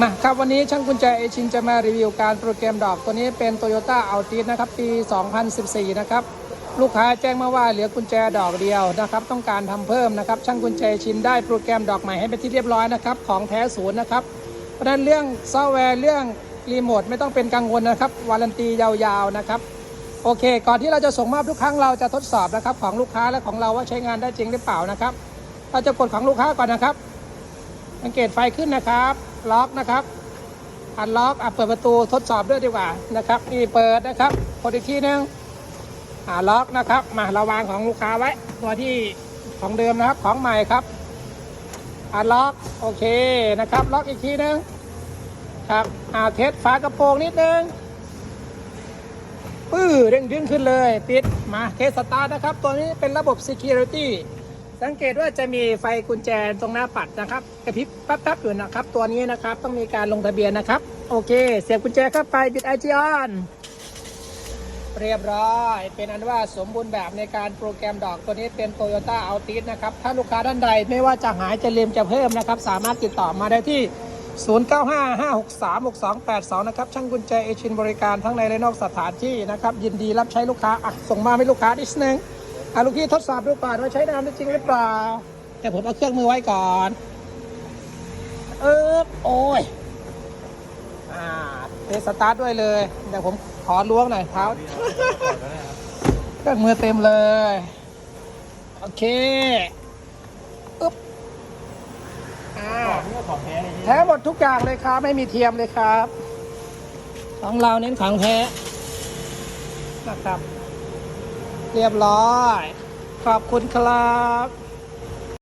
มาครับวันนี้ช่างกุญแจเอชินจะมารีวิวการโปรแกรมดอกตัวนี้เป็น Toyota a l t i s นะครับปี 2014 นะครับลูกค้าแจ้งมาว่าเหลือกุญแจดอกเดียวนะครับต้องการทำเพิ่มนะครับช่างกุญแจชินได้โปรแกรมดอกใหม่ให้เป็นที่เรียบร้อยนะครับของแท้ศูนย์นะครับเพราะฉะนั้นเรื่องซอฟต์แวร์เรื่องรีโมทไม่ต้องเป็นกังวลนะครับวารันตียาวๆนะครับโอเค ก่อนที่เราจะส่งมอบทุกครั้งเราจะทดสอบนะครับของลูกค้าและของเราว่าใช้งานได้จริงหรือเปล่านะครับเราจะกดของลูกค้าก่อนนะครับ สังเกตไฟขึ้นนะครับ ล็อกนะครับอันล็อกอะเปิดประตูทดสอบด้วยดีกว่านะครับนี่เปิดนะครับกดอีกทีนึงอ่าล็อกนะครับ มาราวางของลูกค้าไว้ ตัวที่ของเดิมนะครับของใหม่ครับอันล็อกโอเคนะครับ ล็อกอีกทีนึงครับอ่าเทสฝากระโปรงนิดนึงปื้อเด้งดึงขึ้นเลย ปิดมาเคสสตาร์ทนะครับ ตัวนี้เป็นระบบ Security สังเกตว่าจะมีไฟกุญแจตรงหน้าปัดนะครับกระพริบแป๊บๆอยู่นะครับ ตัวนี้นะครับต้องมีการลงทะเบียนนะครับ โอเค เสียบกุญแจเข้าไปบิดไอจีออนเรียบร้อย เป็นอันว่าสมบูรณ์แบบในการโปรแกรมดอกตัวนี้เป็น Toyota a l t i s นะครับ ถ้าลูกค้าท่านใดไม่ว่าจะหายจะเลียมจะเพิ่มนะครับ สามารถติดต่อมาได้ที่ 0955636282 นะครับ ช่างกุญแจเอชินบริการทั้งในและนอกสถานที่นะครับ ยินดีรับใช้ลูกค้าอะส่งมาให้ลูกค้านิดนึง อะลูกพี่ทดสอบดูก่อนว่าใช้งานได้จริงหรือเปล่า แต่ผมเอาเครื่องมือไว้ก่อน เออโอ้ย อ่าเทสตาร์ทด้วยเลยเดี๋ยวผมขอล้วงหน่อยเท้าเครื่องมือเต็มเลย โอเคอึ๊บอ่าแท้เลยแท้หมดทุกอย่างเลยครับ ไม่มีเทียมเลยครับ ของเราเน้นของแท้นะครับ เรียบร้อย ขอบคุณครับ